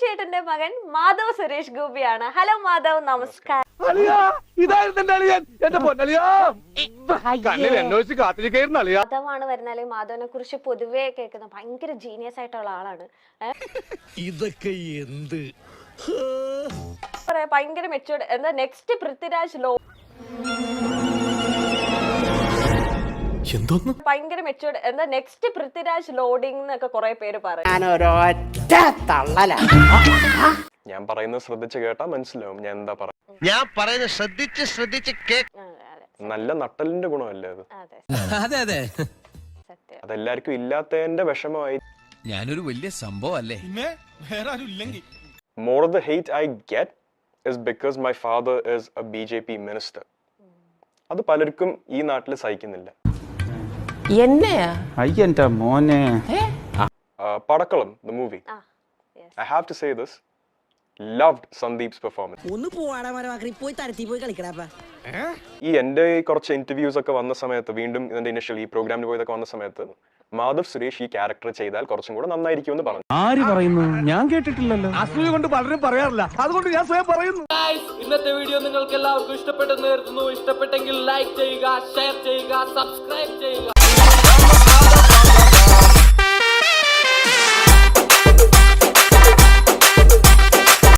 ചേട്ടന്റെ മകൻ മാധവ് സുരേഷ് ഗോപിയാണ്. ഹലോ മാധവ് നമസ്കാരം. മാധവാണ് വരുന്നാൽ മാധവനെ കുറിച്ച് പൊതുവെ കേൾക്കുന്ന ഭയങ്കര ജീനിയസ് ആയിട്ടുള്ള ആളാണ്? ഇതൊക്കെ എന്ത്? പറയാ ഭയങ്കര മെച്ചൂർഡ് എന്താ നെക്സ്റ്റ് പൃഥ്വിരാജ് ലോ എന്തോന്ന്? ഭയങ്കര മെച്ചൂർഡ് എന്താ നെക്സ്റ്റ് പൃഥ്വിരാജ് ലോഡിംഗ് എന്നൊക്കെ കുറെ പേര് പറയും ഞാനൊരൊറ്റ തള്ളല. ഞാൻ പറയുന്നത് ശ്രദ്ധിച്ച് കേട്ടാ മനസ്സിലാവും ഞാൻ എന്താ പറയുക ഞാൻ പറയുന്നത് ശ്രദ്ധിച്ച് ശ്രദ്ധിച്ച് കേ നല്ല നട്ടലിന്റെ ഗുണമല്ലേ അത്? അതെ. അതെ അതെ. സത്യം. അതെല്ലാവർക്കും ഇല്ലാത്തതിന്റെ വിഷമമായി ഞാനൊരു വലിയ സംഭവം അല്ലേ more the hate I get is because my father is a B J P minister അത് പലർക്കും ഈ നാട്ടിൽ സഹിക്കുന്നില്ല. എന്നെയാ? അയ്യന്റെ മോനെ. Padakkalam the movie I have to say this loved Sandeep's performance ഒന്ന് പോവാടാ മരമാക്കി പോയി തരത്തി പോയി കളിക്കടാ ഈ എന്റെ ഈ കുറച്ച് ഇന്റർവ്യൂസ് ഒക്കെ വന്ന സമയത്ത് വീണ്ടും ഇതിന്റെ ഇനിഷ്യൽ ഈ പ്രോഗ്രാമിന് പോയതൊക്കെ വന്ന സമയത്ത് മാധവ് സുരേഷ് ഈ ക്യാരക്ടർ ചെയ്താൽ കുറച്ചും കൂടെ നന്നായിരിക്കുമെന്ന് പറഞ്ഞു. ആര് പറയുന്നു? ഞാൻ കേട്ടിട്ടില്ലല്ലോ. അസൂയ കൊണ്ട് പലരും പറയാറില്ല. അതുകൊണ്ട് ഞാൻ സ്വയം പറയുന്നു. ഇന്നത്തെ വീഡിയോ നിങ്ങൾക്ക് എല്ലാവർക്കും ഇഷ്ടപ്പെട്ടെന്ന് കരുതുന്നു. ഇഷ്ടപ്പെട്ടെങ്കിൽ ലൈക്ക് ചെയ്യുക ഷെയർ ചെയ്യുക സബ്സ്ക്രൈബ് ചെയ്യുക.